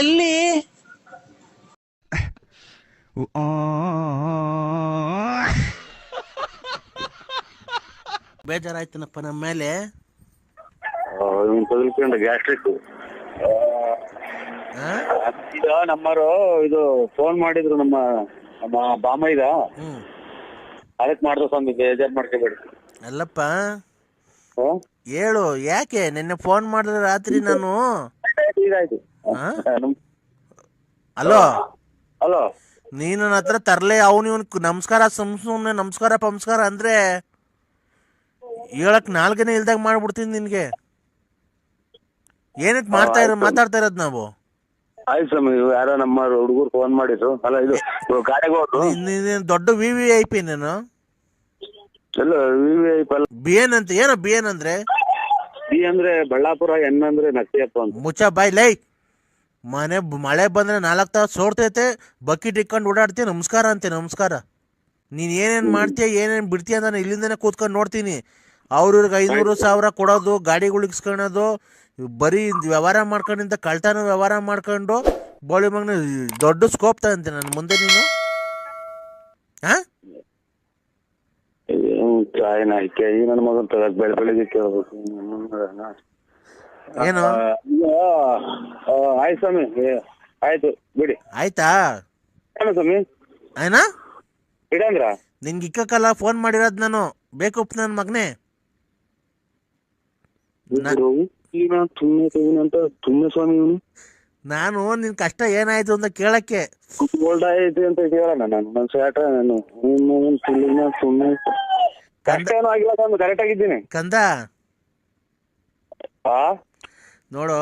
ಎಲ್ಲಿ? ಬೇಜಾರಾಯ್ತನಪ್ಪ ನಮ್ಮ ಮೇಲೆ. ಗ್ಯಾಸ್ಟ್ರಿಕ್? ಈಗ ನಮ್ಮರು ಇದು ಫೋನ್ ಮಾಡಿದ್ರು ನಮ್ಮ ನಮ್ಮ ಬಾಮೈದ ಇದ ಅದಕ್ಕೆ ಮಾಡಿದ್ರು ಸ್ವಾಮಿ ಬೇಜಾರ್ ಮಾಡ್ಕೋಬೇಡಿ. ಅಲ್ಲಪ್ಪ? ಹೇಳು ಯಾಕೆ ನಿನ್ನೆ ಫೋನ್ ಮಾಡಿದ್ರೆ ರಾತ್ರಿ ನಾನು? ಇದಾಯ್ತು ಅಲೋ? ಹಲೋ ನೀನು ನನ್ನ ಹತ್ರ ತರ್ಲೆ ಅವನು ಇವನ್ ನಮಸ್ಕಾರ ಸುಮ್ ಸುಮ್ನೆ ನಮಸ್ಕಾರ ಪಮಸ್ಕಾರ ಅಂದ್ರೆ ಹೇಳಕ್ ನಾಲ್ಕನೇ ಇಲ್ದಾಗ ಮಾಡ್ಬಿಡ್ತೀನಿ ನಿನ್ಗೆ. ಏನಕ್ ಮಾಡ್ತಾ ಇರೋ ಮಾತಾಡ್ತಾ ಇರೋದ್ ನಾವು? ಆಯ್ತು ಸ್ವಾಮಿ ಯಾರೋ ನಮ್ಮ ಹುಡುಗರು ಫೋನ್ ಮಾಡಿದ್ರು. ಅಲ್ಲ ಇದು ಗಾಡಿಗೆ ಹೋದ್ರು. ನೀನ್- ದೊಡ್ಡ ವಿ ವಿ ಐ ಪಿ ನೀನು? ಎಲ್ಲ ವಿ ವಿ ಐ ಪಲ್ ಬಿ ಎನ್ ಅಂತ ಏನೋ ಬಿ ಎನ್ ಅಂದ್ರೆ? ಬಿ ಅಂದ್ರೆ ಬಳ್ಳಾಪುರ ಎನ್ ಅಂದ್ರೆ ನಕ್ಸಿಯಪ್ಪ ಅಂತ. ಮುಚ್ಚ ಬಾಯ್ ಲೈ. ಮನೆ ಮಳೆ ಬಂದರೆ ನಾಲ್ಕು ತಾಸು ಸೋರ್ತೈತೆ ಬಕೆಟ್ ಇಟ್ಕೊಂಡು ಓಡಾಡ್ತೀಯ ನಮಸ್ಕಾರ ಅಂತೆ ನಮಸ್ಕಾರ. ನೀನು ಏನೇನು ಮಾಡ್ತೀಯ ಏನೇನು ಬಿಡ್ತೀಯ ಅಂತ ನಾನು ಇಲ್ಲಿಂದನೇ ಕೂತ್ಕೊಂಡು ನೋಡ್ತೀನಿ. ಅವ್ರಿಗೆ ಐನೂರು ಸಾವಿರ ಕೊಡೋದು ಗಾಡಿಗಳು ಇಸ್ಕೊಳೋದು ಬರೀ ವ್ಯವಹಾರ ಮಾಡ್ಕೊಂಡಿಂತ ಕಳ್ತಾನ ವ್ಯವಹಾರ ಮಾಡ್ಕೊಂಡು ಬೋಳಿ ಮಗನ ದೊಡ್ಡ ಸ್ಕೋಪ್ ತಗಂತೆ ನನ್ನ ಮುಂದೆ ನೀನು. ಹಾಂ? ಏನು ಆಯ್ಕೆ? ಈ ನನ್ನ ಮಗನ್ ತಗದ್ ಬೆಳೆ ಬೆಳಿಗ್ಗೆ ಕೇಳ್ಬೇಕು. ಏನು? ಆಯ್ತು ಸ್ವಾಮಿ ಆಯ್ತು ಬಿಡಿ. ಆಯ್ತಾ? ಏನು ಸ್ವಾಮಿ? ಏನ? ಇಡಂದ್ರ? ನಿನ್ಗೆ ಇಕ್ಕಕ್ಕಲ್ಲ ಫೋನ್ ಮಾಡಿರೋದ್ ನಾನು. ಬೇಕು ನನ್ನ ಮಗನೇ. ಸ್ವಾಮಿ ನಾನು ನಿನ್ ಕಷ್ಟ ಏನಾಯ್ತು ಅಂತ ಕೇಳಕ್ಕೆ. ಗೋಲ್ಡ್ ಆಯ್ತು ಅಂತ ಕೇಳೋಣ ನಾನು. ನನ್ನ ಸ್ಯಾಟ ನಾನು ಸುಮ್ಮನೆ ತುಮ್ಮೆ ಕಷ್ಟ ಏನೂ ಆಗಿಲ್ಲ ಸ್ವಾಮಿ ಕರೆಕ್ಟ್ ಆಗಿದ್ದೀನಿ. ಕಂದ? ಆ? ನೋಡು.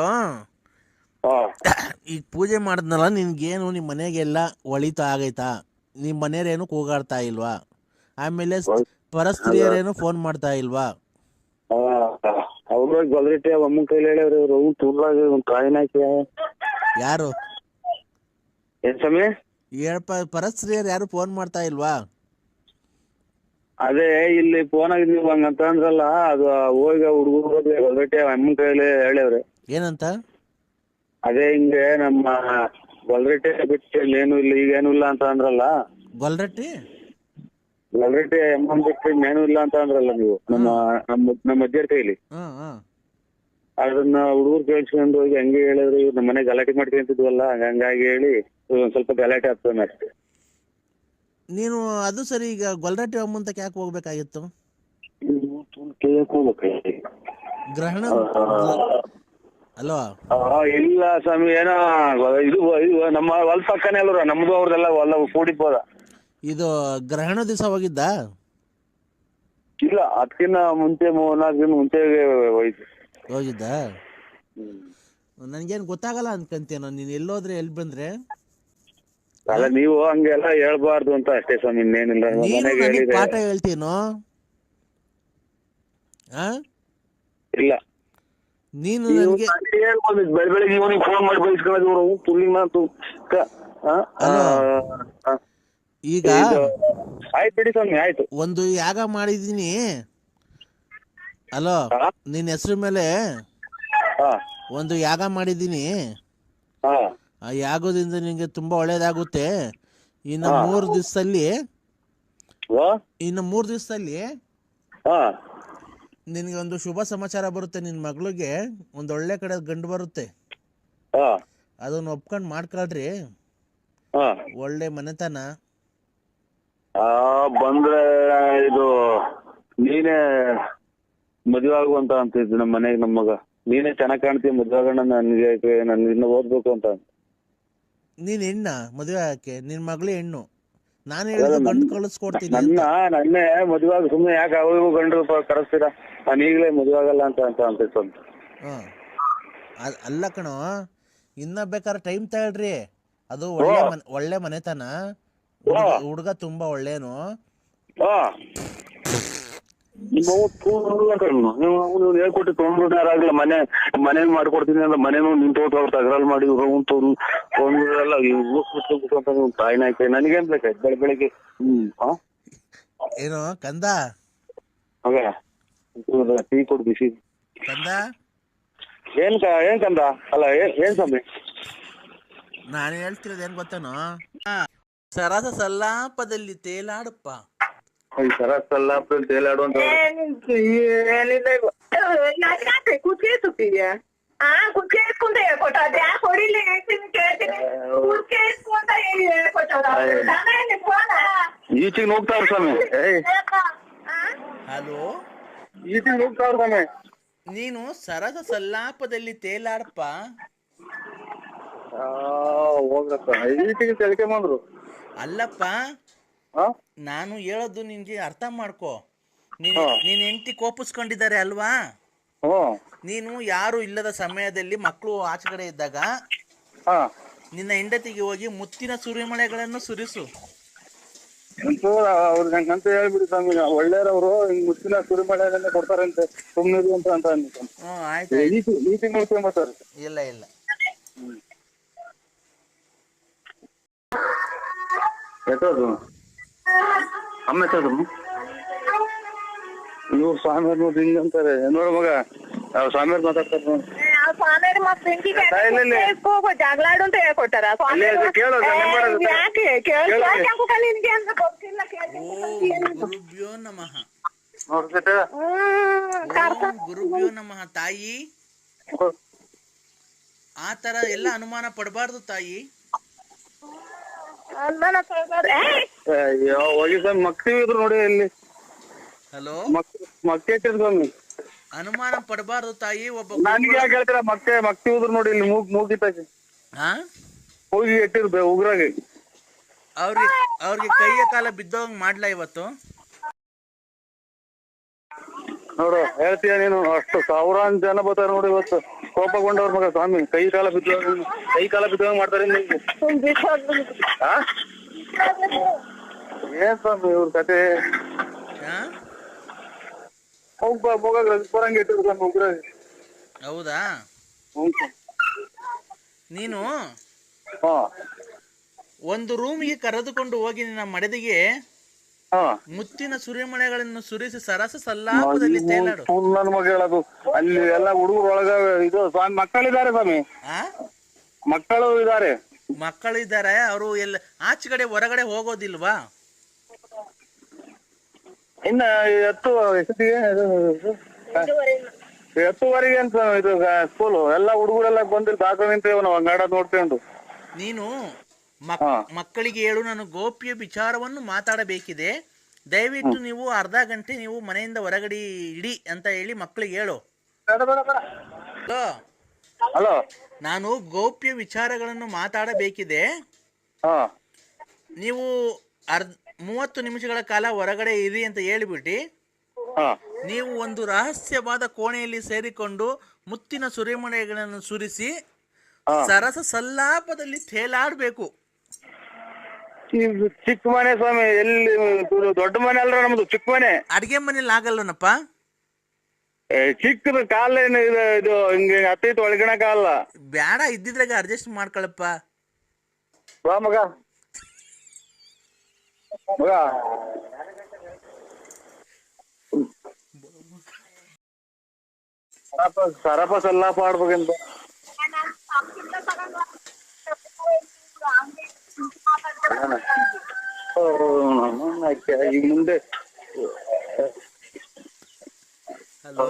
ಈಗ ಪೂಜೆ ಮಾಡಿದ್ನಲ್ಲ ನಿನ್ಗೇನು ನಿಮ್ಮ ಮನೆಗೆಲ್ಲ ಒಳಿತ ಆಗೈತಾ? ನಿಮ್ಮ ಮನೆಯವ್ರೇನು ಕೂಗಾಡ್ತಾ ಇಲ್ವಾ? ಆಮೇಲೆ ಪರಸ್ತ್ರೀಯರೇನು ಫೋನ್ ಮಾಡ್ತಾ ಇಲ್ವಾ? ಅವ್ರ ಅಮ್ಮನ ಕೈಲಿ ಹೇಳ್ಯಾವ್ರಿ ಅವ್ರು ಅವ್ನು ತುಳ್ಲಾಗ ಒಂದ್ ಕಾಯಿನ ಹಾಕಿ. ಯಾರು? ಏನ್ ಸ್ವಾಮಿ? ಹೇಳಪ್ಪ ಪರಸ್ತ್ರೀಯರು ಯಾರು ಫೋನ್ ಮಾಡ್ತಾ ಇಲ್ವಾ? ಅದೇ ಇಲ್ಲಿ ಫೋನ್ ಆಗಿದ್ವಿ ಹಂಗಂತಂದ್ರಲ್ಲ ಅದು ಹೋಗಿ ಹುಡುಗರು ಗೊಲ್ರಿಟ್ಟೆ ಅಮ್ಮನ ಕೈಲಿ ಹೇಳ್ಯಾವ್ರಿ ಏನಂತ? ಅದೇ ಹಿಂಗೆ ನಮ್ಮ ಬಲರಟ್ಟಿ ಬಿಟ್ಟು ಏನು ಇಲ್ಲ ಈಗೇನು ಇಲ್ಲ ಅಂತ ಅಂದ್ರಲ್ಲ? ಗೊಲ್ರಟ್ಟಿ? ಬಲರಟ್ಟಿ ಅಮ್ಮನ್ ಬಿಟ್ಟು ಏನು ಇಲ್ಲ ಅಂತ ಅಂದ್ರಲ್ಲ ನೀವು ನಮ್ಮ ನಮ್ಮ ನಮ್ಮ ಅಧ್ಯರ್ಥಿಯಲ್ಲಿ ಕೈಲಿ. ಹ್ಮ್ ಹ್ಮ್ ಅದನ್ನ ಹುಡುಗರು ಕೇಳಿಸ್ಕೊಂಡು ಹೋಗಿ ಹಂಗೆ ಹೇಳಿದ್ರು ಇವ್ರು ನಮ್ಮ ಮನೆ ಗಲಾಟೆ ಮಾಡ್ಕೊಂತಿದ್ವಲ್ಲ ಹಂಗಾಗಿ ಹೇಳಿ ಒಂದ್ ಸ್ವಲ್ಪ ಗಲಾಟೆ ಆಗ್ತಾನೆ ಅಷ್ಟೇ ನೀನು ಅದು ಸರಿ ಈಗ ಗೊಲ್ರಟ್ಟಿ ಅಮ್ಮಂತಕ್ಕೆ ಯಾಕೆ ಹೋಗ್ಬೇಕಾಗಿತ್ತು? ಕೇಳಕ್ ಹೋಗ್ಬೇಕು ಗ್ರಹಣ ಅಲ್ವಾ ಇಲ್ಲ ಸ್ವಾಮಿ ಏನೋ ಇದು ಇದು ನಮ್ಮ ಹೊಲ ಪಕ್ಕನೇ ಅಲ್ರ ನಮ್ದು ಅವ್ರದೆಲ್ಲ ಹೊಲ ಕೂಡಿಬೋದ ಇದು ಗ್ರಹಣ ದಿವಸ ಹೋಗಿದ್ದ? ಇಲ್ಲ ಅದಕ್ಕಿನ್ನ ಮುಂಚೆ ಮೂರ್ನಾಲ್ಕು ದಿನ ಮುಂಚೆ ಹೋಯ್ತು ಹೋಗಿದ್ದ? ನನ್ಗೇನು ಗೊತ್ತಾಗಲ್ಲ ಅನ್ಕಂತೀಯ ನೀನ್ ಎಲ್ಲೋದ್ರೆ ಎಲ್ಲಿ ಬಂದ್ರೆ? ಅಲ್ಲ ನೀವು ಹಂಗೆಲ್ಲ ಹೇಳ್ಬಾರ್ದು ಅಂತ ಅಷ್ಟೇ ಸ್ವಾಮಿ ಇನ್ನೇನಿಲ್ಲ. ನೀನು ಮನೆಗೆ ಪಾಠ ಹೇಳ್ತೀನೋ? ಆ? ಇಲ್ಲ. ನೀನು ನನಗೆ ಹೇಳ್ಬೋದು. ಬೆಳ ಬೆಳಿಗ್ಗೆ ಇವನಿಗೆ ಫೋನ್ ಮಾಡಿ ಬೈಸ್ಕೊಳ್ಳೋದು ಇವ್ರು ತುಲ್ಲಿಂಗ್ ಮಾತು. ಈಗ ಆಯ್ತು ಬಿಡಿ ಸ್ವಾಮಿ ಆಯ್ತು. ಒಂದು ಯಾಗ ಮಾಡಿದೀನಿ ಅಲೋ ಆ? ನಿನ್ನ ಹೆಸರು ಮೇಲೆ ಒಂದು ಯಾಗ ಮಾಡಿದ್ದೀನಿ. ಆ ಯಾಗದಿಂದ ನಿಮಗೆ ತುಂಬಾ ಒಳ್ಳೇದಾಗುತ್ತೆ. ಇನ್ನು ಮೂರು ದಿವಸದಲ್ಲಿ ಇನ್ನು ಮೂರು ದಿವಸದಲ್ಲಿ ನಿನಗೆ ಒಂದು ಶುಭ ಸಮಾಚಾರ ಬರುತ್ತೆ. ನಿನ್ ಮಗಳಿಗೆ ಒಂದು ಒಳ್ಳೆ ಕಡೆ ಗಂಡು ಬರುತ್ತೆ. ಹಾ. ಅದನ್ನ ಒಪ್ಕೊಂಡು ಮಾಡ್ಕೊಳ್ರಿ. ಹಾ. ಒಳ್ಳೆ ಮನೆತನ. ಆ ಬಂದ್ರೆ ಇದು ನೀನೇ ಮದುವೆ ಆಗುವಂತ ಅಂತ ನಮ್ಮ ಮನೆಗೆ ನಮ್ಮ ಮಗ. ನೀನೇ ಚೆನ್ನಾಗ್ ಕಾಣ್ತೀಯ ಮದುವೆ ಆಗೋಣ ನನ್ಗೆ ನನ್ ಇನ್ನ ಓದ್ಬೇಕು ಅಂತ. ನೀನ್ ಹೆಣ್ಣ ಮದುವೆ ಆಕೆ ನಿನ್ ಮಗಳು ಹೆಣ್ಣು. ನಾನು ಹೇಳಿದ ಗಂಡು ಕಳಿಸ್ಕೊಡ್ತೀನಿ. ನನ್ನ ನನ್ನೇ ಮದುವೆ ಆಗ ಸುಮ್ಮನೆ ಯಾಕೆ ಅವು ಗಂಡು ಕರೆಸ್ತೀರಾ? ನಾನು ಈಗಲೇ ಮದುವೆ ಆಗಲ್ಲ ಅಂತ ಅಂತ ಅಂತಿತ್ತು ಅಂತ ಅಲ್ಲ ಕಣೋ ಇನ್ನ ಬೇಕಾದ್ರೆ ಟೈಮ್ ತಗೊಳ್ರಿ. ಅದು ಒಳ್ಳೆ ಮನೆ ಒಳ್ಳೆ ಮನೆತನ. ಹುಡುಗ ತುಂಬಾ ಒಳ್ಳೇನು. ಹಾ ನಿಮ್ಮ ಅವ್ವ ತೂರು ಅಂತ ಅವ್ನು. ನೀವು ಅವ್ನು ಹೇಳ್ಕೊಟ್ಟು ತೊಗೊಂಡ್ಬಿಟ್ಟು ಯಾರಾಗ್ಲ ಮನೆ ಮನೆ ಮಾಡ್ಕೊಡ್ತೀನಿ ಅಂತ ಮನೆನೂ ತಗರಲ್ ಮಾಡಿ ತೊಗೊಂಡ್ಬಿಡಲ್ಲ ತಾಯಿನ ನನಗೇನ್ ಬೇಕಾಯ್ತು? ಬೆಳ ಬೆಳಿಗ್ಗೆ. ಹ್ಮ್ ಹಾ? ಏನು ಕಂದ? ಟೀ ಕೊಡು ಬಿಸಿ. ಕಂದ ಏನ್ ಕ ಏನ್ ಕಂದ ಅಲ್ಲ ಏನ್ ಏನ್ ಸ್ವಾಮಿ? ನಾನು ಹೇಳ್ತಿರೋದು ಏನ್ ಗೊತ್ತೇನೋ? ಸರಸ ಸಲ್ಲಾಪದಲ್ಲಿ ತೇಲಾಡಪ್ಪ. ಈ ಸರ ಸಲ್ಲಾಪದಲ್ಲಿ ತೇಲಾಡುವಂತ ಯಾಕೆ ಆ ಕುತ್ಕೇಸ್ಕೊಂತ ಹೇಳ್ಕೊಟ್ಟದ ಯಾಕೆ ಹೊಡಿಲಿ ಹೇಳ್ತೀನಿ ಕೇಳ್ತೀನಿ ಕುತ್ಕೇಸ್ಕೊಂತ ಹೇಳಿ ಹೇಳ್ಕೊಟ್ಟದ ಈಚಿಗೆ ಹೋಗ್ತಾವ್ರ ಸ್ವಾಮಿ ಹಲೋ? ಹೋಗ್ತಾವ್ರ ನೀನು ಸರಸ ಸಲ್ಲಾಪದಲ್ಲಿ ತೇಲಾಡಪ್ಪ ಹೋಗ್ರಪ್ಪ. ಬಂದ್ರು. ಅಲ್ಲಪ್ಪ ನಾನು ಹೇಳೋದು ನಿನ್ಗೆ ಅರ್ಥ ಮಾಡ್ಕೋ. ನೀನ್. ನೀನ್ ಹೆಂಡತಿ ಕೋಪಿಸ್ಕೊಂಡಿದ್ದಾರೆ ಅಲ್ವಾ? ನೀನು ಯಾರು ಇಲ್ಲದ ಸಮಯದಲ್ಲಿ ಮಕ್ಕಳು ಆಚೆ ಕಡೆ ಇದ್ದಾಗ ನಿನ್ನ ಹೆಂಡತಿಗೆ ಹೋಗಿ ಮುತ್ತಿನ ಸುರಿಮಳೆಗಳನ್ನು ಸುರಿಸು. ಅಂತೂ ಅವ್ರು ಅಂತ ಹೇಳ್ಬಿಡಿ ಸ್ವಾಮಿ ಒಳ್ಳೆಯವ್ರವ್ರು ಹಿಂಗ್ ಮುಚ್ಚಿನ ಸುರಿಮಳೆಯನ್ನೇ ಕೊಡ್ತಾರಂತೆ ಸುಮ್ಮನಿರು ಅಂತ ಅಂತ ಆಯ್ತು ಈಚಿಗೆ ನೋಡ್ಕೊಂಬತ್ತಾರೆ ಇಲ್ಲ ಇಲ್ಲ. ಎತ್ತದು ಅಮ್ಮ ಇವ್ರು ಸ್ವಾಮಿಯವ್ರು ನೋಡಿ ಹಿಂಗ್ ಅಂತಾರೆ. ನೋಡು ಮಗ ಅವ್ರು ಸ್ವಾಮಿಯವ್ರು ಮಾತಾಡ್ತಾರೆ ನೋಡು. ಸ್ವಾಮಿಯವ್ರ ಮತ್ ಬೆಂಕಿಗೆ ಇಲ್ಲ, ಇಲ್ಲ. ಹೋಗೋ ಜಗಳಾಡು ಅಂತ ಹೇಳ್ಕೊಟ್ಟಾರ ಅದು ಕೇಳೋದು. ಯಾಕೆ? ಕೇಳು. ಕೇಳ್ಕೊಳಕ ನಿನ್ಗೆ ಅಂತ ಗೊತ್ತಿಲ್ಲ ಓ ಗುರುಭ್ಯೋ ನಮಃ. ಗುರುಭ್ಯೋ ನಮಃ ತಾಯಿ. ಆ ತರ ಎಲ್ಲ ಅನುಮಾನ ಪಡಬಾರ್ದು ತಾಯಿ. ಅಲ್ಲನ ಕೇಳ್ಬಾರ್ದು. ಅಯ್ಯೋ ಹೋಗಿ ಸ್ವಾಮಿ ಮಕ್ತಿವಿ ಇದ್ರು ನೋಡಿ ಇಲ್ಲಿ. ಹಲೋ? ಅನುಮಾನ ಪಡಬಾರ್ದು ತಾಯಿ ಒಬ್ಬ ನನಗೆ ಯಾಕೆ ಹೇಳ್ತೀರಾ ಮಕ್ಕೆ ಮಕ್ತಿ ಉದ್ರು ನೋಡಿ ಇಲ್ಲಿ ಮೂಗ್ ಹಾ ಹೋಗಿ. ಇಟ್ಟಿರ್ ಉಗ್ರಾಗೆ. ಅವ್ರಿಗೆ ಅವ್ರಿಗೆ ಕೈಯ ಕಾಲ ಬಿದ್ದೋಂಗ್ ಮಾಡ್ಲಾ ಇವತ್ತು? ನೋಡು ಹೇಳ್ತೀಯ ನೀನು ಅಷ್ಟು ಸಾವಿರಾರು ಜನ ಬರ್ತಾರೆ ನೋಡಿ ಇವತ್ತು. ಕೋಪಗೊಂಡವ್ರ ಮಗ ಸ್ವಾಮಿ ಕೈ ಕಾಲ ಬಿದ್ದ ಕೈ ಕಾಲ ಬಿದ್ದಂಗ ಮಾಡ್ತಾರೆ? ಏನ್ ಸ್ವಾಮಿ ಇವ್ರ ಕತೆ? ಹಾ ಹೋಗ್ ಬಾ ಹೋಗಾಗ ರಜಪುರಂಗೆ ಇಟ್ಟಿರ್ ಸ್ವಾಮಿ ಉಗ್ರ. ಹೌದಾ? ನೀನು ಹಾ. ಒಂದು ರೂಮಿಗೆ ಕರೆದುಕೊಂಡು ಹೋಗಿ ನಿನ್ನ ಮಡದಿಗೆ ಮುತ್ತಿನ ಸುರಿಮಳೆಗಳನ್ನು ಸುರಿಸಿ ಸರಸ ಸಲ್ಲಾಪದಲ್ಲಿ ತೇಲಾಡು. ನನ್ನ ಮಗ ಹೇಳೋದು. ಅಲ್ಲಿ ಎಲ್ಲ ಹುಡುಗರೊಳಗ ಇದು ಸ್ವಾಮಿ ಮಕ್ಕಳಿದ್ದಾರೆ ಸ್ವಾಮಿ. ಮಕ್ಕಳು ಇದ್ದಾರೆ. ಮಕ್ಕಳಿದ್ದಾರೆ ಅವರು ಎಲ್ಲ ಆಚೆಗಡೆ ಹೊರಗಡೆ ಹೋಗೋದಿಲ್ವಾ? ಇನ್ನ ಎತ್ತು ಎತ್ತುವರೆಗೆ ಅಂತ ಇದು ಸ್ಕೂಲು ಎಲ್ಲ ಹುಡುಗರೆಲ್ಲ ಬಂದು ದಾಖಲೆ ನಿಂತೇವ್ ನಾವು ಗಾಡ ನೋಡ್ಕೊಂಡು. ನೀನು ಮಕ್- ಮಕ್ಕಳಿಗೆ ಹೇಳು ನಾನು ಗೋಪ್ಯ ವಿಚಾರವನ್ನು ಮಾತಾಡಬೇಕಿದೆ. ದಯವಿಟ್ಟು ನೀವು ಅರ್ಧ ಗಂಟೆ ನೀವು ಮನೆಯಿಂದ ಹೊರಗಡೆ ಇಡಿ ಅಂತ ಹೇಳಿ ಮಕ್ಕಳಿಗೆ ಹೇಳು. ಹಲೋ? ನಾನು ಗೌಪ್ಯ ವಿಚಾರಗಳನ್ನು ಮಾತಾಡಬೇಕಿದೆ. ನೀವು ಅರ್ಧ ಮೂವತ್ತು ನಿಮಿಷಗಳ ಕಾಲ ಹೊರಗಡೆ ಇರಿ ಅಂತ ಹೇಳಿಬಿಟ್ಟು. ನೀವು ಒಂದು ರಹಸ್ಯವಾದ ಕೋಣೆಯಲ್ಲಿ ಸೇರಿಕೊಂಡು ಮುತ್ತಿನ ಸುರಿಮಣೆಗಳನ್ನು ಸುರಿಸಿ ಸರಸ ಸಲ್ಲಾಪದಲ್ಲಿ ತೇಲಾಡಬೇಕು. ಇದು ಚಿಕ್ಕ ಮನೆ ಸ್ವಾಮಿ ಎಲ್ಲಿ ಇದು ದೊಡ್ಡ ಮನೆ ಅಲ್ರ ನಮ್ದು ಚಿಕ್ಕ ಮನೆ? ಅಡಿಗೆ ಮನೇಲಿ ಆಗಲ್ಲನಪ್ಪ ಏ, ಚಿಕ್ಕದು ಕಾಲೇನು ಇದು ಇದು ಹಿಂಗೆ ಹತ್ತೈತು ಒಳಗಿನ ಕಾಲ ಬೇಡ ಇದ್ದಿದ್ರಾಗ ಅಡ್ಜಸ್ಟ್ ಮಾಡ್ಕೊಳಪ್ಪ. ಬಾ ಮಗ. ಮಗ. ಸರಪ ಸರಪ ಸಲ್ಲಾಪ ಆಡ್ಬೇಕಂತ ಓ, ನಮ್ಮನ್ನ ಆಕೆ ಈಗ ಮುಂದೆ. ಹಲೋ?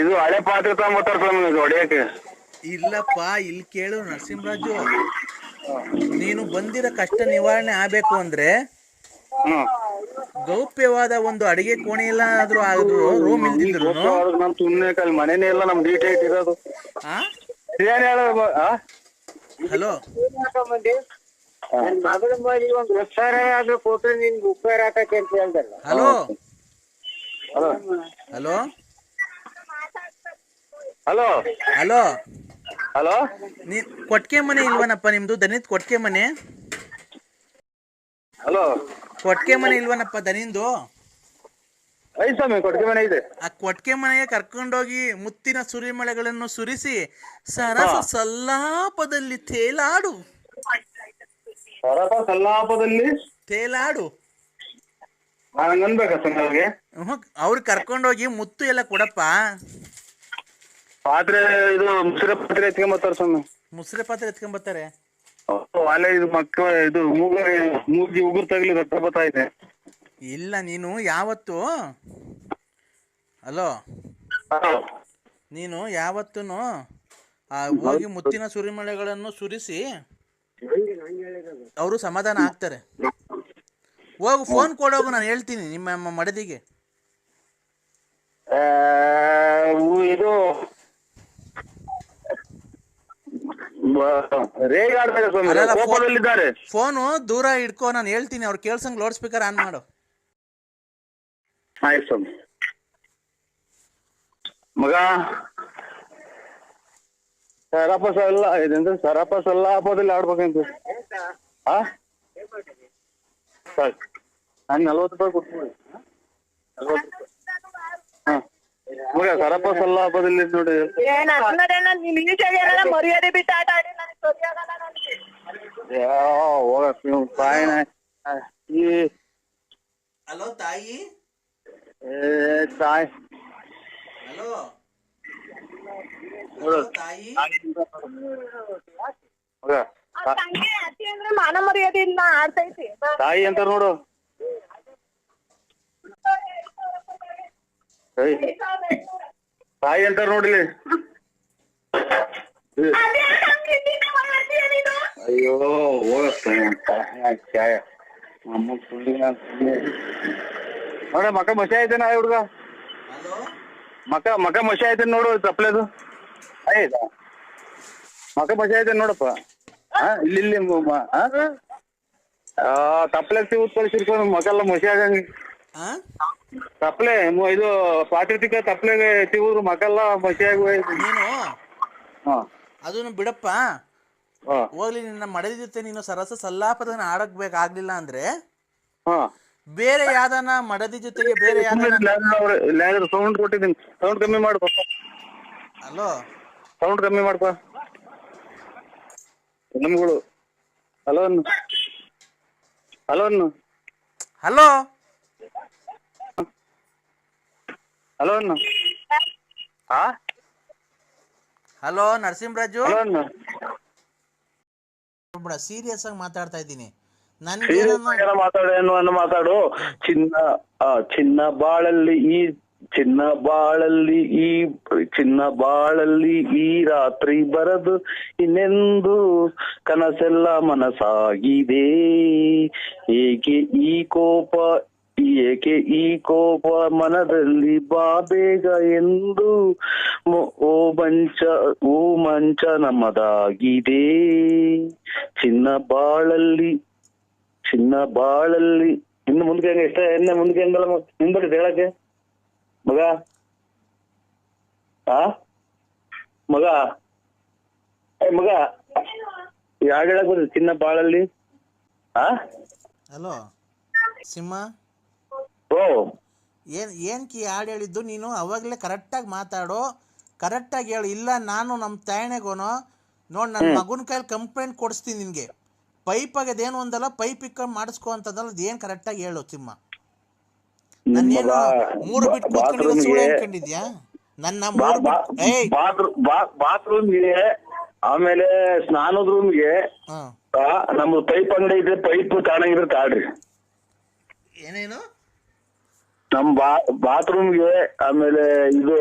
ಇದು ಹಳೆ ಪಾತ್ರ ತಗೊಂಬತ್ತಾರ ಇದು ಹೊಡಿಯಕ್ಕೆ. ಇಲ್ಲಪ್ಪ ಇಲ್ಲಿ ಕೇಳು ನರಸಿಂಹರಾಜು. ನೀನು ಬಂದಿರೋ ಕಷ್ಟ ನಿವಾರಣೆ ಆಗ್ಬೇಕು ಅಂದ್ರೆ ಗೌಪ್ಯವಾದ ಒಂದು ಅಡಿಗೆ ಕೋಣೆ ಇಲ್ಲ ಆದ್ರೂ ರೂಮ್ ಇಲ್ದಿದ್ರು ನಮ್ ಸುಮ್ನೆ ಕಲ್ ಮನೆನೇ ಇಲ್ಲ ನಮ್ ಡೀಟೇ ಇಟ್ಟಿರೋದು ಆ? ಹಲೋ ಮಗಳ ಮಾಡಿ ಒಂದ್ ಉಪಚಾರ ಆದ್ರೂ ಕೊಟ್ರೆ ನಿನ್ ಉಪಕಾರ ಆತಕ್ಕೆ ಅಂತ ಹೇಳ್ದಲ್ಲ. Hello hello hello hello hello ನೀ ಕೊಟ್ಕೆ ಮನೆ ಇಲ್ವನಪ್ಪ ನಿಮ್ದು? ದನಿದ್ ಕೊಟ್ಕೆ ಮನೆ? ಹಲೋ ಕೊಟ್ಕೆ ಮನೆ ಇಲ್ವನಪ್ಪ ದನಿಂದು? ಐದು ಸ್ವಾಮಿ ಕೊಟ್ಟಿಗೆ ಮನೆ ಇದೆ. ಆ ಮನೆಗೆ ಕರ್ಕೊಂಡೋಗಿ ಮುತ್ತಿನ ಸುರಿಮಳೆಗಳನ್ನು ಸುರಿಸಿ ಸರಸ ಸಲ್ಲಾಪದಲ್ಲಿ ತೇಲಾಡು. ಸರಪ ಸಲ್ಲಾಪದಲ್ಲಿ? ತೇಲಾಡು. ಅವ್ರ ಅನ್ಬೇಕಾ ಸ್ವಾಮಿ ಅವ್ರಿಗೆ? ಅವ್ರು ಕರ್ಕೊಂಡೋಗಿ ಮುತ್ತು ಎಲ್ಲ ಕೊಡಪ್ಪ. ಪಾತ್ರೆ ಇದು ಮುಸ್ರೆ ಪಾತ್ರೆ ಎತ್ಕೊಂಬತ್ತಾರ ಸ್ವಾಮಿ. ಮುಸ್ರೆ ಪಾತ್ರೆ ಎತ್ಕೊಂಬರ್ತಾರೆ ಅಲ್ಲೇ ಇದು ಮಕ್ಕ ಇದು ಮೂಗ ಮೂಗಿ ಉಗುರು ತಗಲಿ ರಕ್ತ ಬರ್ತಾ ಇದೆ. ಇಲ್ಲ ನೀನು ಯಾವತ್ತು? ಹಲೋ? ನೀನು ಯಾವತ್ತೂ ಹೋಗಿ ಮುತ್ತಿನ ಸುರಿಮಳೆಗಳನ್ನು ಸುರಿಸಿ ಅವರು ಸಮಾಧಾನ ಆಗ್ತಾರೆ. ಹೋಗು ಫೋನ್ ಕೊಡೋಗು ನಾನು ಹೇಳ್ತೀನಿ ನಿಮ್ಮ ಮಡದಿಗೆ. ಆ, ಇದು ಫೋನು ದೂರ ಇಡ್ಕೋ ನಾನು ಹೇಳ್ತೀನಿ ಅವ್ರು ಕೇಳ್ಸಂಗ್ ಲೌಡ್ ಸ್ಪೀಕರ್ ಆನ್ ಮಾಡು. ಆಯ್ತು ಸ್ವಾಮಿ ಮಗ? ಸರಪ ಸಲ್ಲ ಇದಂದ್ರೆ ಸರಪ ಹಬ್ಬದಲ್ಲಿ ಆಡ್ಬೇಕಂತ. ಆ? ಸರಿ. ನಾನು ನಲ್ವತ್ತು ರೂಪಾಯಿ ಕೊಟ್ಬಿಡಿ ನಲ್ವತ್ತು ರೂಪಾಯಿ ಹಾ. ಮಗ ಸರಪ ಸಲ್ಲಾಪದಲ್ಲಿ ನೋಡಿ. ಏನ್ ಅನ್ನೋದೇನ ನೀನ್ ಈಚೆಗೆ ಏನಾರ ಮರ್ಯಾದೆ ಬಿಟ್ಟು ಆಟ ಆಡಿ ಹೋಗ ನೀವು ತಾಯಿನ ಈ ಹಲೋ ತಾಯಿ? ತಾಯಿ. ಹಲೋ. ತಾಯಿ. ಮಗ ಅತಿ ಅಂದ್ರೆ ಮಾನ ಮರ್ಯಾದೆ ಇಲ್ಲ ಆಡ್ತೈತಿ. ತಾಯಿ ಅಂತಾರ ನೋಡು. ತಾಯಿ ಅಂತಾರ ನೋಡ್ಲಿ ಅಯ್ಯೋ ನಮ್ಮ ಸುಳ್ಳಿನ ನೋಡ ಮಕ ಮಸಿ ಐತೆ ನಾ ಹುಡ್ಗ? ಮಕ ಮಕ ಮಸಿ ಆಯ್ತೇನ್ ನೋಡು ತಪ್ಪಲೇದು ಆಯ್ತಾ ಮಕ ಮಸಿ ಐತೆ ನೋಡಪ್ಪ. ಹಾ ಇಲ್ಲಿ ಇಲ್ಲಿ ತಪ್ಪಲೆ ತಿವ್ದು ಕಳ್ಸಿರ್ಕೊಂಡು ಮಕ ಎಲ್ಲ ಮಸಿ ಆಗಂಗೆ. ಮು- ಇದು ಪಾತ್ರಿಕ ತಪ್ಪಲೆ ತಿವ್ರು ಮಕೆಲ್ಲ ಮಸಿ ಆಗಿ ನೀನು? ಅದನ್ನು ಬಿಡಪ್ಪ. ಹೋಗ್ಲಿ ನಿನ್ನ ಮಡದಿ ಜೊತೆ ನೀನು ಸರಸ ಸಲ್ಲಾಪದನ್ನ ಆಡಕ್ ಬೇಕಾಗ್ಲಿಲ್ಲ ಅಂದ್ರೆ ಹಾ. ಬೇರೆ ಯಾವ್ದನ ಮಡದಿ ಜೊತೆಗೆ ಬೇರೆ ಯಾವ್ದನ ಸೌಂಡ್ ಕೊಟ್ಟಿದ್ದೀನಿ. ಸೌಂಡ್ ಕಮ್ಮಿ ಮಾಡ್ಕೊ. ಹಲೋ ಸೌಂಡ್ ಕಮ್ಮಿ ಮಾಡ್ಕೊ. ನಮ್ಗಳು. ಹಲೋ ಅನ್ನು. ಹಲೋ ಅನ್ನು. ಹಲೋ? ಹಲೋ ಹಾ ಹಲೋ ನರಸಿಂಹರಾಜು? ಸೀರಿಯಸ್ ಆಗಿ ಮಾತಾಡ್ತಾ ಇದ್ದೀನಿ. ಮಾತಾಡು ಏನು ಅನ್ನೋ ಮಾತಾಡು ಚಿನ್ನ ಆ ಚಿನ್ನ ಬಾಳಲ್ಲಿ ಈ ಚಿನ್ನ ಬಾಳಲ್ಲಿ ಈ ಚಿನ್ನ ಬಾಳಲ್ಲಿ ಈ ರಾತ್ರಿ ಬರದು ಇನ್ನೆಂದು ಕನಸೆಲ್ಲ ಮನಸಾಗಿದೆ ಏಕೆ ಈ ಕೋಪ ಏಕೆ ಈ ಕೋಪ ಮನದಲ್ಲಿ ಬಾ ಬೇಗ ಎಂದು ಓ ಮಂಚ ಓ ಮಂಚ ನಮ್ಮದಾಗಿದೆ. ಚಿನ್ನ ಬಾಳಲ್ಲಿ ಚಿನ್ನ ಬಾಳಲ್ಲಿ ಇನ್ನು ಮುಂದೆ ಹೆಂಗ ಇಷ್ಟ ಎಣ್ಣೆ ಮುಂದೆ ಹೆಂಗಲ್ಲ ನಿಂಬಡಿ ಹೇಳಕ್ಕೆ? ಮಗ? ಆ? ಮಗ? ಮಗ? ಯಾರು ಹೇಳಕ್ ಬಂದ್ರಿ ಚಿನ್ನ ಬಾಳಲ್ಲಿ? ಆ? ಹಲೋ ಸಿಂಹ? ಓ. ಏನ್ ಏನ್ ಕಿ ಹಾಡು ಹೇಳಿದ್ದು? ನೀನು ಅವಾಗಲೇ ಕರೆಕ್ಟಾಗಿ ಮಾತಾಡು. ಕರೆಕ್ಟಾಗಿ ಹೇಳು. ಇಲ್ಲ ನಾನು ನಮ್ಮ ತಾಯಣೆಗೋನು. ನೋಡ್ ನನ್ನ ಮಗನ ಕೈಲಿ ಕಂಪ್ಲೇಂಟ್ ಕೊಡಿಸ್ತೀನಿ ನಿನಗೆ. ಪೈಪ್ ಅದೇನು ಒಂದಲ್ಲ ಪೈಪ್ ಇಕ್ಕೊಂಡು ಮಾಡಿಸ್ಕೊ ಅಂತದಲ್ಲ ಕರೆಕ್ಟ್ ಕರೆಕ್ಟಾಗಿ ಹೇಳು ತಿಮ್ಮ. ನನ್ನೇನು ಮೂರು ಬಿಟ್ಟು ಕೂತ್ಕೊಂಡಿರೋ ಸುಳ್ಳು ಅನ್ಕೊಂಡಿದ್ಯಾ ನನ್ನ ಮೂರು ಬಿಟ್ಟು ಏಯ್! ಬಾತ್ರೂಮ್ಗೆ ಆಮೇಲೆ ಸ್ನಾನದ ರೂಮ್ಗೆ ನಮ್ದು ಪೈಪ್ ಅಂಗಡಿ ಇದ್ರೆ ಪೈಪ್ ತಾಣಂಗಿದ್ರೆ ತಾಳ್ರಿ. ಏನೇನು? ನಮ್ ಬಾ, ಬಾತ್ರೂಮ್ಗೆ, ಆಮೇಲೆ ಇದು,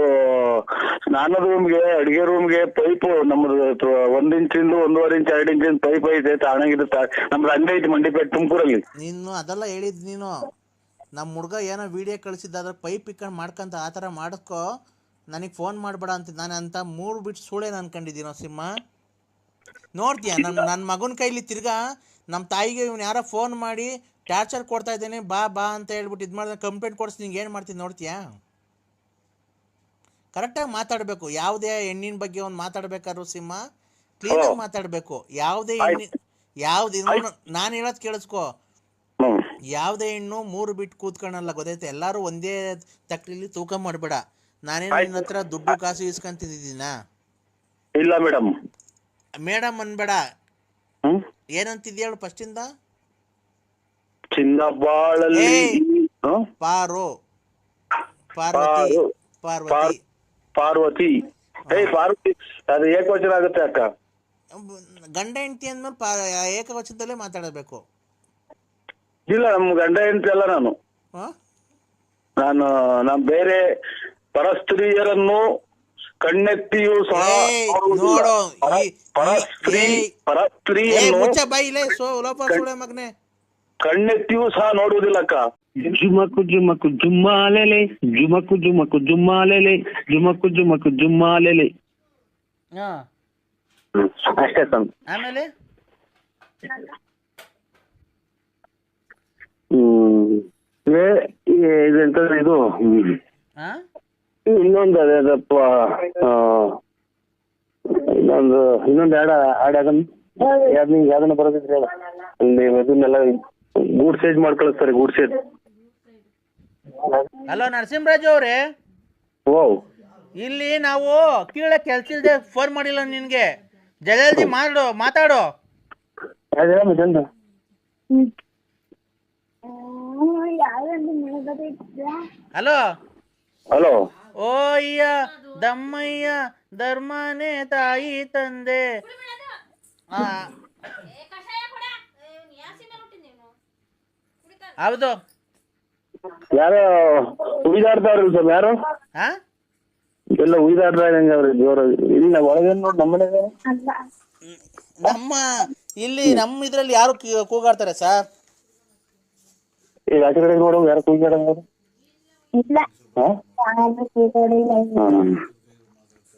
ಸ್ನಾನದ ರೂಮ್ಗೆ ಅಡಿಗೆ ರೂಮ್ಗೆ ಪೈಪ್ ನಮ್ದು ಒಂದ್ ಇಂಚಿಂದ ಒಂದೂವರೆ ಇಂಚ್, ಎರಡು ಇಂಚಿನ ಪೈಪ್ ಐತೆ ತಾಣಂಗಿದ್ರೆ ನಮ್ ನಮ್ದು ಅಂಗಡಿ ಐತಿ ಮಂಡಿಪೇಟೆ, ತುಮಕೂರಲ್ಲಿ. ನೀನು ಅದೆಲ್ಲ ಹೇಳಿದ್ ನೀನು. ನಮ್ಮ ಹುಡ್ಗ ಏನೋ ವಿಡಿಯೋ ಕಳಿಸಿದ್ದ ಅದ್ರ ಪೈಪ್ ಇಕ್ಕಂಡ್ ಮಾಡ್ಕೊಂತ ಆತರ ಥರ ನನಗ್ ಫೋನ್ ಮಾಡಬೇಡ ಅಂತ ನಾನು ಅಂತ ಮೂರು ಬಿಟ್ಟು ಸುಳ್ಳೇನು ಅನ್ಕೊಂಡಿದ್ದೀನೋ ಸಿಂಹ? ನೋಡ್ತೀಯ, ನನ್ ನನ್ನ ಮಗನ ಕೈಲಿ ತಿರ್ಗಾ ನಮ್ಮ ತಾಯಿಗೆ ಇವ್ನು ಯಾರೋ ಫೋನ್ ಮಾಡಿ ಟಾರ್ಚರ್ ಕೊಡ್ತಾ ಇದ್ದೇನೆ ಬಾ ಬಾ ಅಂತ ಹೇಳ್ಬಿಟ್ಟು ಇದು ಮಾಡಿದ್ರೆ ಕಂಪ್ಲೇಂಟ್ ಕೊಡಿಸಿ ನಿಂಗೆ ಏನು ಮಾಡ್ತೀನಿ ನೋಡ್ತೀಯಾ? ಕರೆಕ್ಟಾಗಿ ಮಾತಾಡಬೇಕು ಯಾವುದೇ ಹೆಣ್ಣಿನ ಬಗ್ಗೆ ಒಂದು ಮಾತಾಡ್ಬೇಕಾದ್ರು ಸಿಂಹ ಕ್ಲೀನಾಗಿ ಮಾತಾಡಬೇಕು. ಯಾವುದೇ ಹೆಣ್ಣಿ ಯಾವ್ದು ನಾನು ಹೇಳೋದು ಕೇಳಿಸ್ಕೋ. ಯಾವುದೇ ಹೆಣ್ಣು ಮೂರು ಬಿಟ್ಟು ಕೂತ್ಕೊಳ್ಳಲ್ಲ ಗೊತ್ತೈತೆ? ಎಲ್ಲರೂ ಒಂದೇ ತಕ್ಲಿಲಿ ತೂಕ ಮಾಡಬೇಡ. ನಾನೇನು ನಿನ್ನ ಹತ್ರ ದುಡ್ಡು ಕಾಸು ಇಸ್ಕೊಂತಿದ್ದೀನ ಇಲ್ಲ ಮೇಡಮ್. ಮೇಡಮ್ ಅನ್ಬೇಡ. ಏನಂತಿದ್ಯಾಳು ಏನಂತಿದ್ಯ ಹೇಳು ಫಸ್ಟಿಂದ ಚಿನ್ನ ಬಾಳಲ್ಲಿ? ಪಾರು. ಪಾರ್ವತಿ. ಪಾರು. ಪಾರ್ವತಿ. ಪಾರ್ವತಿ. ಪಾರ್ವತಿ ಅದು ಏಕವಚನ ಆಗುತ್ತೆ ಅಕ್ಕ? ಗಂಡ ಹೆಂಡತಿ ಅಂದ್ಮೇಲೆ ಏಕವಚನದಲ್ಲೇ ಮಾತಾಡಬೇಕು. ಇಲ್ಲ ನಮ್ ಗಂಡ ಹೆಂಡತಿ ಅಲ್ಲ ನಾನು. ನಾನು ನಾನು ಬೇರೆ ಪರಸ್ತ್ರೀಯರನ್ನು ಕಣ್ಣೆತ್ತಿಯೂ ಸಹ. ನೋಡು, ಪರಸ್ತ್ರೀ. ಏ ಪರಸ್ತ್ರೀಯನ್ನು ಮುಚ್ಚ ಬಾಯಿಲೆ ಸೋ ಲೋಪ ಮಗನೆ. ಕಣ್ಣೆತ್ತಿಯೂ ಸಹ ನೋಡುವುದಿಲ್ಲ ಅಕ್ಕ ಜುಮಕು ಜುಮಕು ಜುಮ್ಮಾಲೆಲೆ ಜುಮಕು ಜುಮಕು ಜುಮ್ಮಾಲೆಲೆ ಜುಮಕು ಜುಮಕು ಜುಮ್ಮಾಲೆಲೆ. ಹಾಂ. ಅಷ್ಟೇ ಸರ್ ಆಮೇಲೆ? ಇದೆಂತಂದ್ರೆ ಇದು ಇನ್ನೊಂದು ಅದೇದಪ್ಪ ಆ, ಇನ್ನೊಂದು ಇನ್ನೊಂದು ಹಾಡ ಹಾಡು ಯಾವ್ದನ್ನ ಯಾವ್ದು ನಿಂಗೆ ಯಾವ್ದನ್ನ ಬರೋದಿದ್ರೆ ಹೇಳು. ಅಲ್ಲಿ ಇದನ್ನೆಲ್ಲ ಗೂಡ್ ಸೈಜ್ ಮಾಡಿ ಕಳಿಸ್ತಾರೆ ಗೂಡ್ ಸೈಜ್. ಹಲೋ ನರಸಿಂಹರಾಜು ಅವರೇ? ಓ ಇಲ್ಲಿ ನಾವು ಕೀಳ ಕೆಲ್ಸ ಇಲ್ದೆ ಫೋನ್ ಮಾಡಿಲ್ಲ ನಿನ್ಗೆ. ಜಲ್ದಿ ಮಾಡು ಮಾತಾಡು. ಹಲೋ? ಹಲೋ. ಓ ಅಯ್ಯ ದಮ್ಮಯ್ಯ ಧರ್ಮನೇ ತಾಯಿ ತಂದೆ ಆ, ಹೌದು. ಯಾರೋ ಉಯ್ದಾಡ್ತಾವ್ರಿ ಸರ್ ಯಾರು? ಹಾ ಎಲ್ಲ ಉಯ್ದಾಡ್ತಾ ಇದಂಗ ಅವ್ರಿ ಜೋರಾಗಿ ಇಲ್ಲ ಒಳಗೆ ನೋಡಿ ನಮ್ಮನೆ ನಮ್ಮ ಇಲ್ಲಿ ನಮ್ಮ ಇದ್ರಲ್ಲಿ ಯಾರು ಕಿ- ಕೂಗಾಡ್ತಾರೆ ಸರ್? ಈ ಆಚೆ ಕಡೆ ನೋಡೋ ಯಾರು ಕೂಗಾಡಂಗ ಹಾ?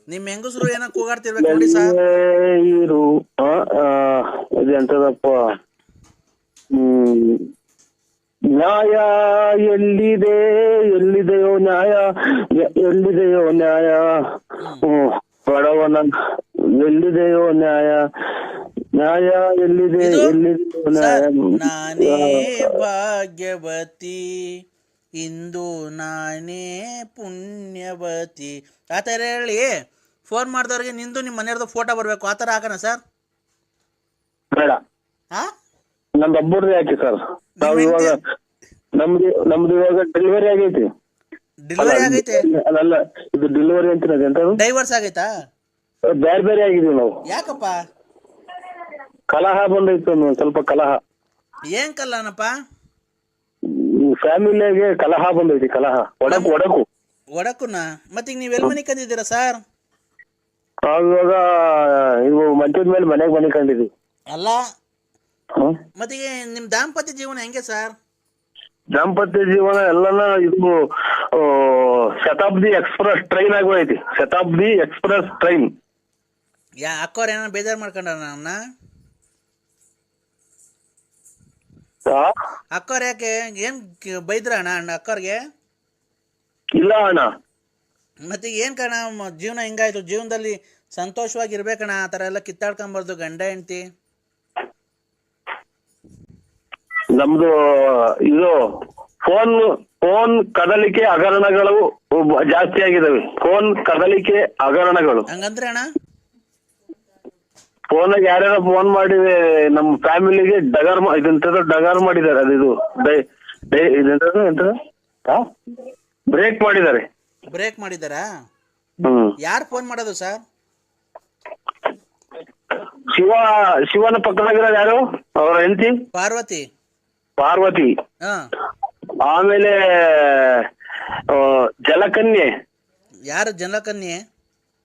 ನಿಮ್ ಹೆಂಗಸರು ಏನೋ ಕೂಗಾಡ್ತಿರ್ಬೇಕು ನೋಡಿ ಸರ್. ಇರು ಆ, ಆ, ಇದು ಎಂತದಪ್ಪ? ಹ್ಮ್. ನ್ಯಾಯ ಎಲ್ಲಿದೆ ಎಲ್ಲಿದೆಯೋ ನ್ಯಾಯ ಎಲ್ಲಿದೆಯೋ ನ್ಯಾಯ? ಬಡವನ ಎಲ್ಲಿದೆಯೋ ನ್ಯಾಯ? ನ್ಯಾಯ ಎಲ್ಲಿದೆ ಎಲ್ಲಿದೆಯೋ ನ್ಯಾಯ? ನಾನೇ ಭಾಗ್ಯವತಿ ಇಂದು ನಾನೇ ಪುಣ್ಯವತಿ. ಆ ಥರ ಹೇಳಿ ಫೋನ್ ಮಾಡಿದವ್ರಿಗೆ ನಿಂದು ನಿಮ್ಮ ಮನೆಯವ್ರದ್ದು ಫೋಟೋ ಬರಬೇಕು. ಆ ಥರ ಹಾಕೋಣ ಸರ್? ಬೇಡ. ಹಾಂ ನಮ್ದು ಒಬ್ಬರದೇ ಹಾಕಿ ಸರ್ ನಾವು ಇವಾಗ ನಮ್ದು ನಮ್ದು ಇವಾಗ ಡೆಲಿವರಿ ಆಗೈತಿ. ಡೆಲಿವರಿ ಆಗೈತೆ? ಅಲ್ಲ ಇದು ಡೆಲಿವರಿ ಅಂತೀರ ಎಂತದು? ಡೈವರ್ಸ್ ಆಗೈತಾ? ಬೇರೆ ಬೇರೆ ಆಗಿದೀವಿ ನಾವು. ಯಾಕಪ್ಪ? ಕಲಹ ಬಂದೈತೆ ಸ್ವಲ್ಪ ಕಲಹ. ಏನ್ ಕಲಹನಪ್ಪ ಫ್ಯಾಮಿಲಿಯಾಗೆ ಕಲಹ ಬಂದೈತಿ ಕಲಹ. ಒಡಕು ಒಡಕು. ಒಡಕುನ? ಮತ್ತೀಗ ನೀವು ಎಲ್ಲಿ ಮನೆ ಕಂದಿದ್ದೀರಾ ಸರ್ ಇವಾಗ ಇದು ಮಂಚದ ಮೇಲೆ ಮನೆಗೆ ಮನೆ ಅಲ್ಲ? ಮತ್ತೀಗ ನಿಮ್ ದಾಂಪತ್ಯ ಜೀವನ ಹೆಂಗೆ ಸರ್? ದಾಂಪತ್ಯ ಜೀವನ ಎಲ್ಲನ ಇದು ಶತಾಬ್ದಿ ಎಕ್ಸ್ಪ್ರೆಸ್ ಟ್ರೈನ್ ಆಗೋಯ್ತಿ ಶತಾಬ್ದಿ ಎಕ್ಸ್ಪ್ರೆಸ್ ಟ್ರೈನ್. ಯಾ ಅಕ್ಕವ್ರು ಏನೋ ಬೇಜಾರ್ ಮಾಡ್ಕೊಂಡ್ರ ನಮ್ಮನ್ನ ಅಕ್ಕೋರ್ ಯಾಕೆ ಏನ್ ಬೈದ್ರ ಅಣ್ಣ ಅಣ್ಣ ಅಕ್ಕವ್ರಿಗೆ ಇಲ್ಲ ಅಣ್ಣ. ಮತ್ತೆ ಏನ್ ಕಣ ಜೀವನ ಹಿಂಗಾಯ್ತು? ಜೀವನದಲ್ಲಿ ಸಂತೋಷವಾಗಿ ಇರ್ಬೇಕಣ್ಣ ಆ ಥರ ಎಲ್ಲ ಕಿತ್ತಾಡ್ಕೊಂಬಾರ್ದು ಗಂಡ ಹೆಂಡ್ತಿ. ನಮ್ದು ಇದು ಫೋನ್ ಫೋನ್ ಕದಲಿಕೆ ಹಗರಣಗಳು ಜಾಸ್ತಿ ಆಗಿದಾವೆ. ಫೋನ್ ಕದಲಿಕೆ ಹಗರಣಗಳು. ಹಂಗಂದ್ರೆ ಅಣ್ಣ? ಫೋನ್ ಯಾರ್ಯಾರ ಫೋನ್ ಮಾಡಿದೆ ನಮ್ಮ ಫ್ಯಾಮಿಲಿಗೆ ಡಗರ್ ಇದಂತದ ಇದೆಂತದ ಡಗರ್ ಮಾಡಿದ್ದಾರೆ. ಅದು ಇದು ಡೈ- ಡೈ- ಎಂತದ ಬ್ರೇಕ್ ಮಾಡಿದ್ದಾರೆ. ಬ್ರೇಕ್ ಮಾಡಿದಾರಾ ಯಾರು ಫೋನ್ ಮಾಡೋದು ಸರ್ ಶಿವ ಶಿವನ ಪಕ್ಕದಾಗಿರೋದು ಯಾರು? ಅವರ ಹೆಂಡತಿ? ಪಾರ್ವತಿ. ಪಾರ್ವತಿ. ಆಮೇಲೆ ಜಲಕನ್ಯೆ ಯಾರು ಜನಕನ್ಯೆ?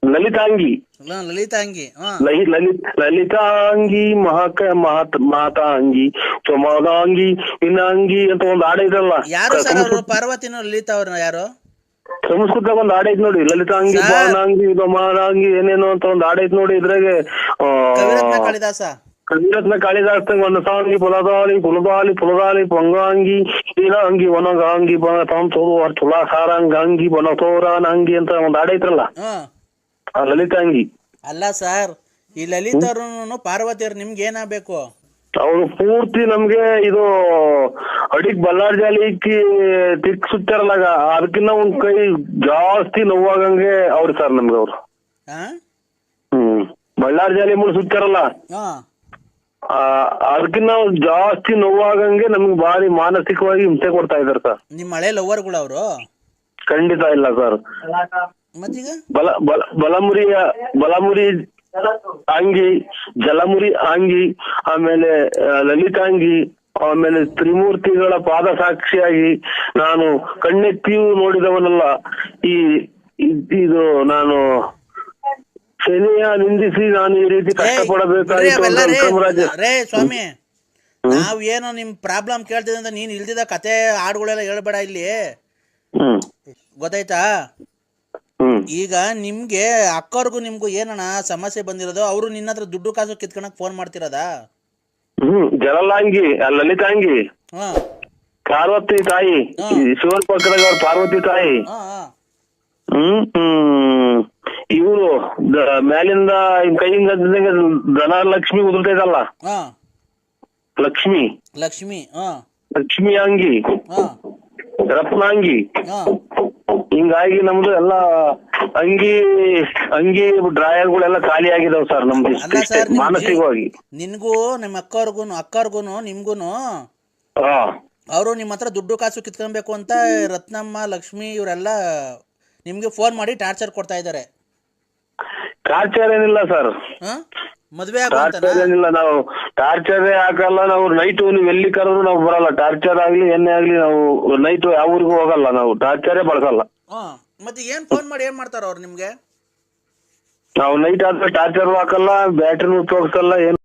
ಲಲಿತಾಂಗಿ. ಲ- ಲಲಿತಾಂಗಿ ಹಾಂ. ಲಹಿ ಲಲಿತ್ ಲಲಿತಾಂಗಿ ಮಹಾಕ ಮಹಾತ್ ಮಾತಾಂಗಿ ಸಮಾದಾಂಗಿ ವಿನಾಂಗಿ ಅಂತ ಒಂದು ಹಾಡ ಇದಲ್ಲ. ಯಾರು ಸರ್ ಅವರು? ಪಾರ್ವತಿನೂ ಲಲಿತಾ ಅವ್ರನ್ನ ಯಾರು? ಸಂಸ್ಕೃತ ಒಂದು ಹಾಡ ಐತ್ ನೋಡಿ ಲಲಿತಾಂಗಿ ಸರ್. ಮಾನಾಂಗಿ ಏನೇನೋ ಅಂತ ಒಂದ್ ಹಾಡ ಐತ್ ನೋಡಿ ಇದ್ರಾಗೆ ಆ, ಕವಿರತ್ನ ಕಾಳಿದಾಸ? ಕವಿರತ್ನ ಕಾಳಿದಾಸ ಒಂದು ಸಾಂಗಿ ಪುಲದಾಲಿ ಪುಲದಾಲಿ ಪುಲದಾಲಿ ಪೊಂಗಾಂಗಿ ಇಲಾಂಗಿ ವನಗಾಂಗಿ ಬನ ತಾಂ ತುಲಾ ತುಲಾಸಾರಂಗಾಂಗಿ ಬನ ತೋರಾನಂಗಿ ಅಂತ ಒಂದು ಹಾಡ ಐತ್ರಲ್ಲ? ಹಾಂ. ಆ ಲಲಿತಾಂಗಿ. ಅಲ್ಲ ಸರ್ ಈ ಲಲಿತರು ಅವ್ರು ಪಾರ್ವತಿ ಅವ್ರು ನಿಮ್ಗೆ ಏನಾಗಬೇಕು? ಅವರು ಪೂರ್ತಿ ನಮ್ಗೆ ಇದು ಅಡಿಗ್ ಬಲ್ಲಾರ್ ಜಾಲಿಕ್ಕೆ ತಿಕ್ ಸುತ್ತಾರಲ್ಲ ಅದಕ್ಕಿನ್ನ ಒಂದ್ ಕೈ ಜಾಸ್ತಿ ನೋವಾಗಂಗೆ ಅವ್ರು ಸರ್ ನಮ್ಗೆ ಅವ್ರು. ಹ್ಮ್. ಬಳ್ಳಾರ್ ಜಾಲಿ ಮುಳು ಸುತ್ತಾರಲ್ಲ? ಅದಕ್ಕಿನ್ನ ಜಾಸ್ತಿ ನೋವಾಗಂಗೆ ನಮ್ಗೆ ಭಾರಿ ಮಾನಸಿಕವಾಗಿ ಹಿಂಸೆ ಕೊಡ್ತಾ ಇದಾರೆ ಸರ್. ನಿಮ್ಮ ಹಳೆ ಲವರ್ಗಳು ಅವರು? ಖಂಡಿತ ಇಲ್ಲ ಸರ್. ಮತ್ತೀಗ? ಬಲ ಬಲ ಬಲಮುರಿಯ ಬಲಮುರಿ ಅಂಗಿ ಜಲಮುರಿ ಅಂಗಿ ಆಮೇಲೆ ಲಲಿತಾಂಗಿ ಆಮೇಲೆ ತ್ರಿಮೂರ್ತಿಗಳ ಪಾದ ಸಾಕ್ಷಿಯಾಗಿ ನಾನು ಕಣ್ಣೆತ್ತಿಯೂ ನೋಡಿದವನಲ್ಲ ಈ ಇದು ನಾನು ಶನಿಯ ನಿಂದಿಸಿ ನಾನು ಈ ರೀತಿ ರೇ ಸ್ವಾಮಿ ನಾವ್ ಏನೋ ನಿಮ್ ಪ್ರಾಬ್ಲಮ್ ಕೇಳ್ತಿದ್ದೆ ಅಂತ ನೀನ್ ಇಲ್ದಿದ ಕತೆ ಹಾಡುಗಳೆಲ್ಲ ಹೇಳ್ಬೇಡ ಇಲ್ಲಿ. ಗೊತ್ತಾಯ್ತಾ? ಈಗ ನಿಮ್ಗೆ ಅಕ್ಕವ್ರಿಗೂ ನಿಮ್ಗೂ ಏನಣ್ಣ ಸಮಸ್ಯೆ ಬಂದಿರೋದು? ಅವರು ನಿನ್ನ ಹತ್ರ ದುಡ್ಡು ಕಾಸು ಕಿತ್ಕೊಳಕ್ ಫೋನ್ ಮಾಡ್ತಿರೋದಾ? ಜಲಲಾಂಗಿ ಲಲಿತಾಂಗಿ. ಪಾರ್ವತಿ ತಾಯಿ ಶಿವನ್ ಪಕ್ಕದಾಗ ಪಾರ್ವತಿ ತಾಯಿ. ಹ್ಮ್. ಇವರು ಮ್ಯಾಲಿಂದ ಇನ್ ಕೈಯಿಂದ ಧನಲಕ್ಷ್ಮಿ ಉದುರ್ತಾ ಹಾ. ಲಕ್ಷ್ಮಿ. ಲಕ್ಷ್ಮಿ ಹಾ. ಲಕ್ಷ್ಮಿ ಅಂಗಿ. ಹಾ. ರತ್ನಾಂಗಿ. ಹಿಂಗಾಗಿ ನಮ್ದು ಎಲ್ಲ ಅಂಗಿ ಅಂಗಿ ಡ್ರಾಯರ್ಗಳೆಲ್ಲ ಖಾಲಿ ಆಗಿದಾವ್ ಸರ್ ನಮ್ದು ಮಾನಸಿಕವಾಗಿ. ನಿನ್ಗೂ ನಿಮ್ಮ ಅಕ್ಕವ್ರಿಗೂ ಅಕ್ಕವ್ರಿಗೂನು ನಿಮ್ಗೂನು ಅವರು ನಿಮ್ಮ ಹತ್ರ ದುಡ್ಡು ಕಾಸು ಕಿತ್ಕೊಬೇಕು ಅಂತ ರತ್ನಮ್ಮ ಲಕ್ಷ್ಮಿ ಇವರೆಲ್ಲ ನಿಮ್ಗೆ ಫೋನ್ ಮಾಡಿ ಟಾರ್ಚರ್ ಕೊಡ್ತಾ ಇದ್ದಾರೆ. ಟಾರ್ಚರ್ ಏನಿಲ್ಲ ಸರ್. ಮದ್ವೆ ಟಾರ್ಚರ್ ಏನಿಲ್ಲ ನಾವು ಟಾರ್ಚರ್ ಹಾಕಲ್ಲ ನಾವು ನೈಟ್ ನೀವು ಎಲ್ಲಿ ಕರೆದ್ರು ನಾವು ಬರಲ್ಲ. ಟಾರ್ಚರ್ ಆಗ್ಲಿ ಏನೇ ಆಗ್ಲಿ ನಾವು ನೈಟ್ ಯಾವ ಊರಿಗೂ ಹೋಗಲ್ಲ ನಾವು ಟಾರ್ಚರೇ ಬಳಸಲ್ಲ. ಮತ್ತೆ ಏನ್ ಫೋನ್ ಮಾಡಿ ಏನ್ ಮಾಡ್ತಾರ ಅವ್ರು ನಿಮ್ಗೆ? ನಾವು ನೈಟ್ ಆದ್ರೆ ಟಾರ್ಚರ್ ಹಾಕಲ್ಲ ಬ್ಯಾಟ್ರಿನೂ ಉಪಯೋಗಿಸಲ್ಲ ಏನು